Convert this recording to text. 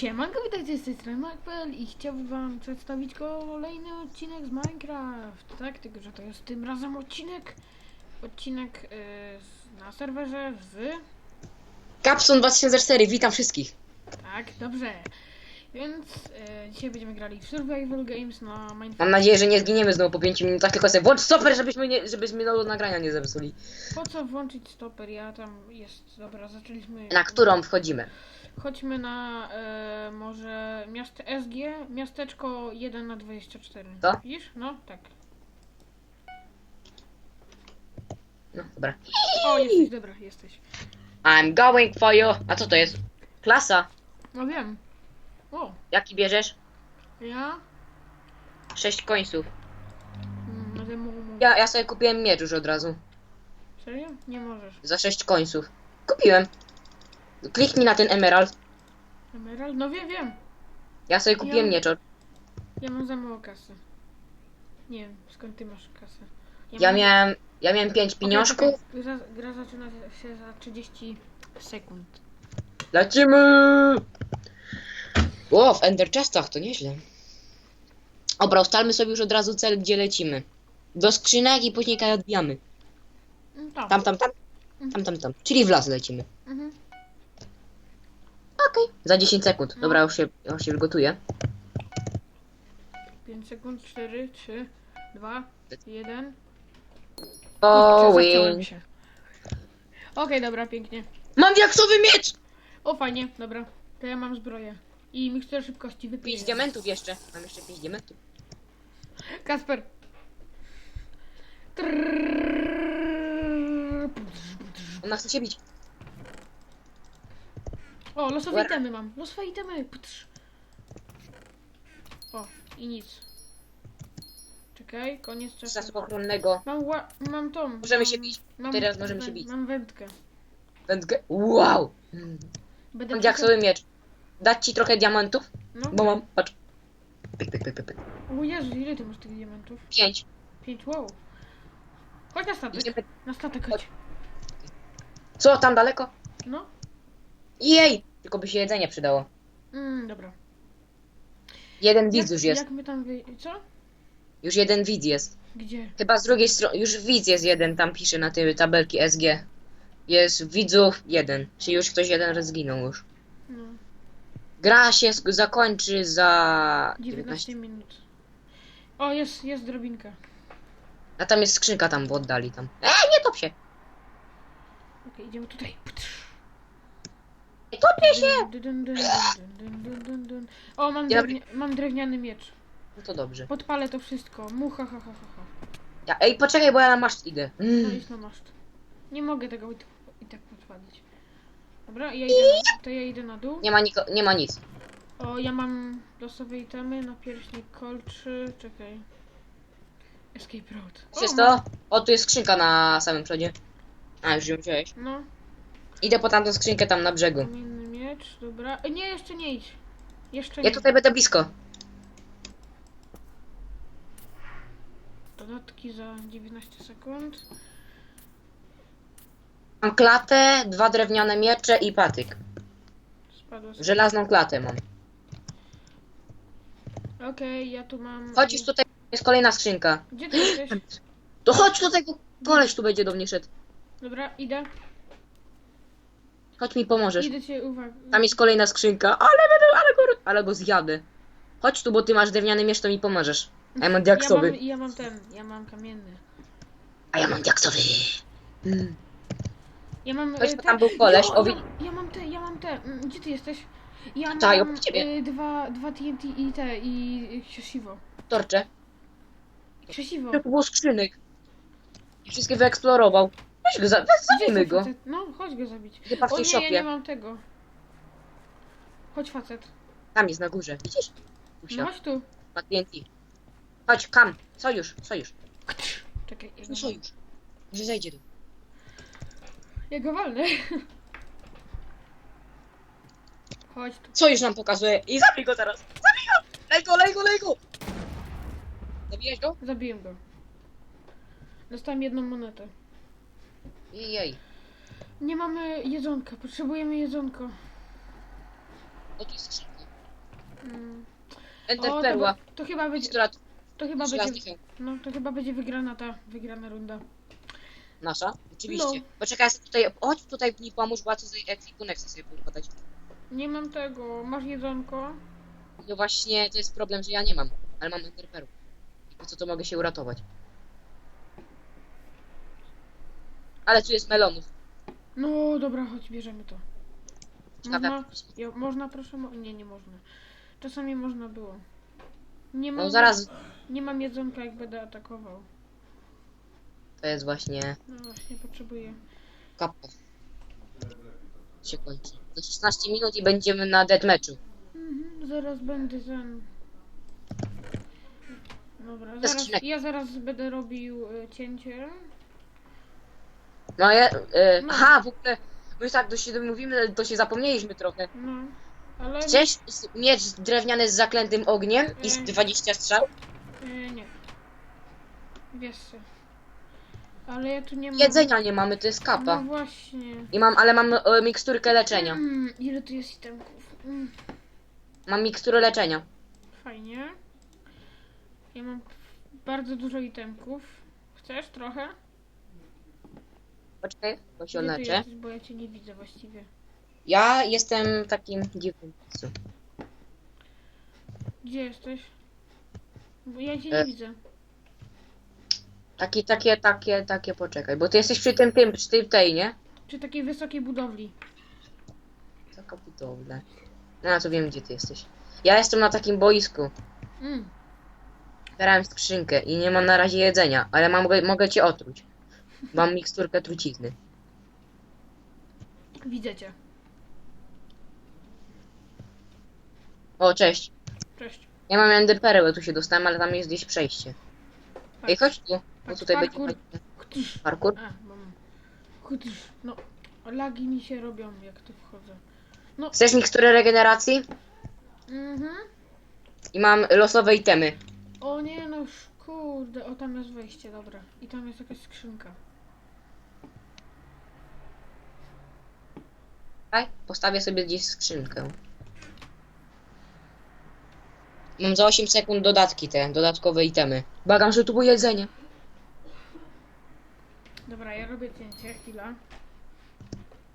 Siemanko, witajcie z tej strony Macpel i chciałbym wam przedstawić kolejny odcinek z Minecraft, tak? Tylko, że to jest tym razem odcinek, odcinek y, z- na serwerze w... Capson 2004, witam wszystkich. Tak, dobrze. Więc y, dzisiaj będziemy grali w Survival Games na Minecraft. Mam nadzieję, że nie zginiemy znowu po 5 minutach, tylko sobie włącz stoper, żebyśmy, nie, żebyśmy do nagrania nie zepsuli. Po co włączyć stoper? Ja tam jest... Dobra, zaczęliśmy... Na którą wchodzimy? Chodźmy na e, może miasto SG, miasteczko 1 na 24. To? Widzisz? No, tak. No, dobra. O, jesteś, dobra, jesteś. I'm going for you. A co to jest? Klasa. No wiem. O, Jaki bierzesz? ja? 6 końców. Mm, mu, mu. Ja, ja sobie kupiłem miecz już od razu. Serio? Nie możesz. Za 6 końców. Kupiłem. Kliknij na ten emerald. Emerald? No wiem, wiem. Ja sobie kupiłem Ja- miecz. Ja mam za mało kasy. Nie wiem, skąd ty masz kasę. Ja mam- miałem, ja miałem 5 Okej, pieniążków. czekaj, Gra, gra zaczyna się za 30 sekund. Lecimy! O, w Ender Chestach to nieźle. Dobra, ustalmy sobie już od razu cel, gdzie lecimy. Do skrzynek i później kaj odbijamy. Mm, Tam. Tam, tam, tam. Tam, tam, tam. Czyli w las lecimy. Okej. Za 10 sekund. No. Dobra, już się, już się gotuję. 5 sekund, 4, 3, 2, 1. O, win. się. Okej, dobra, pięknie. Mam diaksowy miecz! O, fajnie, dobra. To ja mam zbroję. I mikstur szybkości wypiję. 5 diamentów jeszcze. Mam jeszcze 5 diamentów. Kasper. Trrrr. Ona chce się bić. O, losowe Where? itemy mam. Losowe itemy. Ptrz. O, i nic. Czekaj, koniec czasu. czasu ochronnego. Mam, ła- mam tą. Możemy mam, się bić. Mam, Teraz możemy się bić. Mam wędkę. Wędkę. Wow! Będę Mam diaksowy miecz. Dać ci trochę diamentów? No. Bo mam, patrz. Pyk, pyk, pyk, pyk, pyk. O Jezu, ile ty masz tych diamentów? 5. Pięć, wow. Chodź na statek. Na statek chodź. Co, tam daleko? No. Jej! Tylko by się jedzenie przydało. Mm, dobra. Jeden widz już jest. jak my tam wy... Co? Już jeden widz jest. Gdzie? Chyba z drugiej strony, już widz jest jeden, tam pisze na tej tabelki SG. Jest widzów jeden, czyli już ktoś jeden zginął już. No. Gra się sk- zakończy za 19 19. minut. O, jest, jest drobinka. A tam jest skrzynka tam w oddali tam. E, nie top się! Okej, idziemy tutaj. Topie się! Dun, dun, dun, dun, dun, dun, dun. O, mam, Ja- drewnia... mam drewniany miecz. No to dobrze. Podpalę to wszystko. Mucha, ha, ha, ha, ha. Ja, ej, poczekaj, bo ja na maszt idę. No Mm. idź na maszt. Nie mogę tego i, i tak podpalić. Dobra, ja idę to ja idę na dół. Nie ma, niko, nie ma nic. O, ja mam losowe itemy, napierśnik kolczy, czekaj. Escape Road. O, mam- to? O, tu jest skrzynka na samym przodzie. A, już ją wziąłeś. No, Idę po tamtą skrzynkę tam na brzegu. kamienny miecz, dobra. E, Nie, jeszcze nie idź. Jeszcze Ja nie. tutaj będę blisko. Dodatki za 19 sekund. Mam klatę, dwa drewniane miecze i patyk. Spadło. Żelazną klatę mam. Okej, ja tu mam... Chodź tutaj, jest kolejna skrzynka. Gdzie ty jesteś? To chodź tutaj, bo koleś tu będzie do mnie szedł. Dobra, idę. Chodź mi pomożesz. Idę cię. Tam jest kolejna skrzynka, ale będę, ale go, ale go zjadę. Chodź tu, bo ty masz drewniany miecz, to mi pomożesz. A ja mam Ja diaksowy. mam, ja mam ten, ja mam kamienny. A ja mam diaksowy. Mm. Ja mam... Chodź, e, tam był koleś, o, wi- ja, ja mam te, ja mam te. Mm, Gdzie ty jesteś? Ja mam obok ciebie. e, dwa, dwa TNT i te, i krzesiwo. Torcze. Krzesiwo. Tu było skrzynek. I wszystkie wyeksplorował. Weź go, za, zabijmy go. facet? No, chodź go zabić. O nie, ja nie szopie. mam tego. Chodź facet. Tam jest na górze, widzisz? No chodź tu. ma TNT. Chodź, kam. Sojusz, sojusz. Czekaj, ja go, No sojusz. Że zejdzie tu. ja go walnę. Chodź tu. Sojusz nam pokazuje i zabij go teraz. Zabij go! Lej go, lej go, lej go! Zabijesz go? Zabiję go. Dostałem jedną monetę. Jej. Nie mamy jedzonka, potrzebujemy jedzonko. O, tu jest skrzynka. Mm. Enter O, to, perła. be- to chyba będzie, Która to chyba będzie, no to chyba będzie wygrana ta, wygrana runda. Nasza? Oczywiście. No. Poczekaj, ja sobie tutaj, chodź tutaj mi pomóż, bo ja co z ekwipunek chcę sobie poukładać. Nie mam tego, masz jedzonko? No właśnie, to jest problem, że ja nie mam, ale mam enter perłę. I po co to mogę się uratować? Ale tu jest melonów. No dobra, chodź, bierzemy to. Ciekawe, Można, ja, można proszę, mo- nie, nie można. Czasami można było. Nie mam, No zaraz, nie mam jedzonka, jak będę atakował. to jest właśnie No właśnie, potrzebuję. kapka. Się kończy. Za 16 minut i będziemy na deathmatchu. Mhm, zaraz będę ten. Dobra, zaraz, skrzynek. ja zaraz będę robił y, cięcie. No ja, e, No. aha, w ogóle, my tak do się mówimy, to się zapomnieliśmy trochę. No, ale. Chcesz s- miecz drewniany z zaklętym ogniem i z Mm. 20 strzał? Y, nie. Wiesz co. Ale ja tu nie mam. Jedzenia nie mamy, to jest No kapa. właśnie. I mam, ale mam e, miksturkę leczenia. Mm, ile tu jest itemków? Mm, Mam miksturę leczenia. fajnie. Ja mam bardzo dużo itemków. Chcesz trochę? Poczekaj, bo się Gdzie ty jesteś, bo ja cię nie widzę właściwie. Ja jestem takim dziwnym. Gdzie jesteś? Bo ja cię E. nie widzę. Taki, takie, takie, takie, poczekaj, bo ty jesteś przy tym, tym, przy tej, tej, nie? Przy takiej wysokiej budowli. Taka budowla. No, to wiem, gdzie ty jesteś. Ja jestem na takim boisku. Mm. Zbierałem skrzynkę i nie mam na razie jedzenia, ale mam, mogę, mogę cię otruć. Mam miksturkę trucizny. Widzę cię. O, cześć. Cześć. Ja mam ender perełę, tu się dostałem, ale tam jest gdzieś przejście. Ej, chodź tu, bo Patrz, tutaj parkour. będzie Chtysz. parkour. A, mam. Chtysz. No, lagi mi się robią, jak tu wchodzę. No. Chcesz miksturę regeneracji? Mhm. I mam losowe itemy. O nie, no już, kurde. O, tam jest wejście, dobra. I tam jest jakaś skrzynka. Tak? Postawię sobie gdzieś skrzynkę. Mam za 8 sekund dodatki te, dodatkowe itemy. Bagam, że tu było jedzenie. Dobra, ja robię cięcie, chwila.